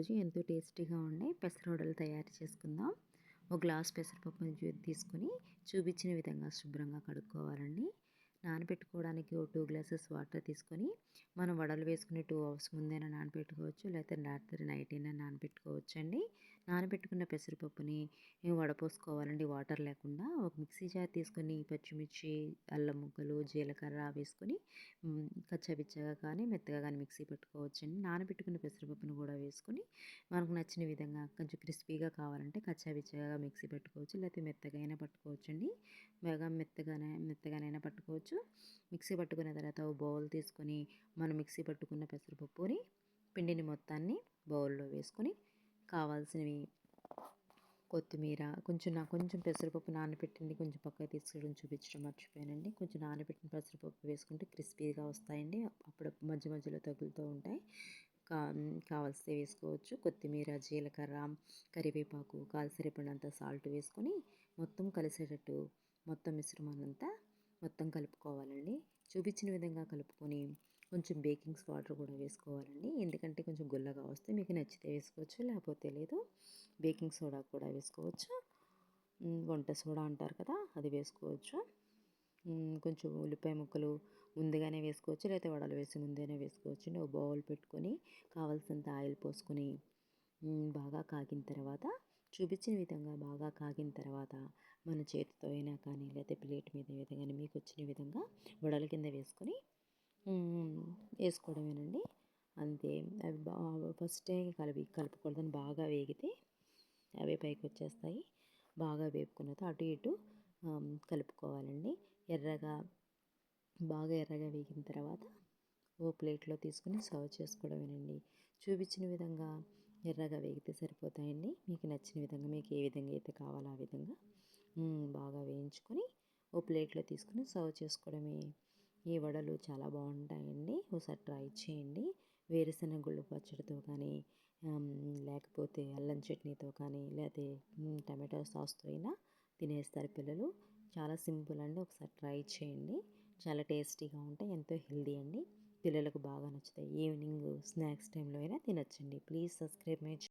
ఈరోజు ఎంతో టేస్టీగా ఉండే పెసరవడలు తయారు చేసుకుందాం. ఒక గ్లాస్ పెసరపప్పుని తీసుకొని చూపించిన విధంగా శుభ్రంగా కడుక్కోవాలండి. నానబెట్టుకోవడానికి ఓ టూ గ్లాసెస్ వాటర్ తీసుకొని మనం వడలు వేసుకుని టూ అవర్స్ ముందైనా నానబెట్టుకోవచ్చు లేకపోతే రాత్రి నైట్ అయినా నానబెట్టుకోవచ్చు అండి నానబెట్టుకున్న పెసరపప్పుని వడపోసుకోవాలండి? వాటర్ లేకుండా ఒక మిక్సీ జార్ తీసుకొని పచ్చిమిర్చి అల్లం ముక్కలు జీలకర్ర వేసుకొని కచ్చపిచ్చగా కానీ మెత్తగా కానీ మిక్సీ పెట్టుకోవచ్చండి. నానబెట్టుకున్న పెసరపప్పును కూడా వేసుకొని మనకు నచ్చిన విధంగా కొంచెం క్రిస్పీగా కావాలంటే కచ్చాబిచ్చగా మిక్సీ పెట్టుకోవచ్చు లేకపోతే మెత్తగా అయినా పట్టుకోవచ్చండి. బాగా మెత్తగానే మెత్తగానైనా పట్టుకోవచ్చు. మిక్సీ పట్టుకున్న తర్వాత బౌల్ తీసుకొని మనం మిక్సీ పట్టుకున్న పెసరపప్పుని పిండిని మొత్తాన్ని బౌల్లో వేసుకొని కావాల్సినవి కొత్తిమీర కొంచెం నా కొంచెం పెసరపప్పు నానబెట్టింది కొంచెం పక్కకు తీసుకోవడం చూపించడం మర్చిపోయానండి. కొంచెం నానబెట్టిన పెసరపప్పు వేసుకుంటే క్రిస్పీగా వస్తాయండి. అప్పుడు మధ్య మధ్యలో తగులుతూ ఉంటాయి. కా కావాల్సి వేసుకోవచ్చు. కొత్తిమీర జీలకర్ర కరివేపాకు కాల్సరిపడినంత సాల్ట్ వేసుకొని మొత్తం కలిసేటట్టు మొత్తం మిశ్రమాన్నంతా మొత్తం కలుపుకోవాలండి. చూపించిన విధంగా కలుపుకొని కొంచెం బేకింగ్ వాటర్ కూడా వేసుకోవాలండి. ఎందుకంటే కొంచెం గుల్లగా వస్తే మీకు నచ్చితే వేసుకోవచ్చు లేకపోతే లేదు బేకింగ్ సోడా కూడా వేసుకోవచ్చు. వంట సోడా అంటారు కదా అది వేసుకోవచ్చు. కొంచెం ఉల్లిపాయ ముక్కలు ముందుగానే వేసుకోవచ్చు లేకపోతే వడలు వేసి ముందుగానే వేసుకోవచ్చు. అండి ఒక బౌల్ పెట్టుకొని కావాల్సినంత ఆయిల్ పోసుకొని బాగా కాగిన తర్వాత చూపించిన విధంగా బాగా కాగిన తర్వాత మన చేతితో అయినా కానీ లేకపోతే ప్లేట్ మీద విధంగా మీకు వచ్చిన విధంగా వడల కింద వేసుకొని వేసుకోవడమేనండి. అంతే. అవి బాగా ఫస్టే కలిపి కలుపుకూడదని బాగా వేగితే అవే పైకి వచ్చేస్తాయి. బాగా వేపుకున్న అటు ఇటు కలుపుకోవాలండి. ఎర్రగా బాగా ఎర్రగా వేగిన తర్వాత ఓ ప్లేట్లో తీసుకుని సర్వ్ చేసుకోవడమేనండి. చూపించిన విధంగా ఎర్రగా వేగితే సరిపోతాయండి. మీకు నచ్చిన విధంగా మీకు ఏ విధంగా అయితే కావాలో ఆ విధంగా బాగా వేయించుకొని ఓ ప్లేట్లో తీసుకుని సర్వ్ చేసుకోవడమే. ఈ వడలు చాలా బాగుంటాయండి. ఒకసారి ట్రై చేయండి. వేరుశనగ గుళ్ళు పచ్చడితో కానీ లేకపోతే అల్లం చట్నీతో కానీ లేకపోతే టమాటో సాస్తో అయినా తినేస్తారు పిల్లలు. చాలా సింపుల్ అండి. ఒకసారి ట్రై చేయండి. చాలా టేస్టీగా ఉంటాయి. ఎంతో హెల్దీ అండి. పిల్లలకు బాగా నచ్చుతాయి. ఈవినింగ్ స్నాక్స్ టైంలో అయినా తినొచ్చండి. Please subscribe my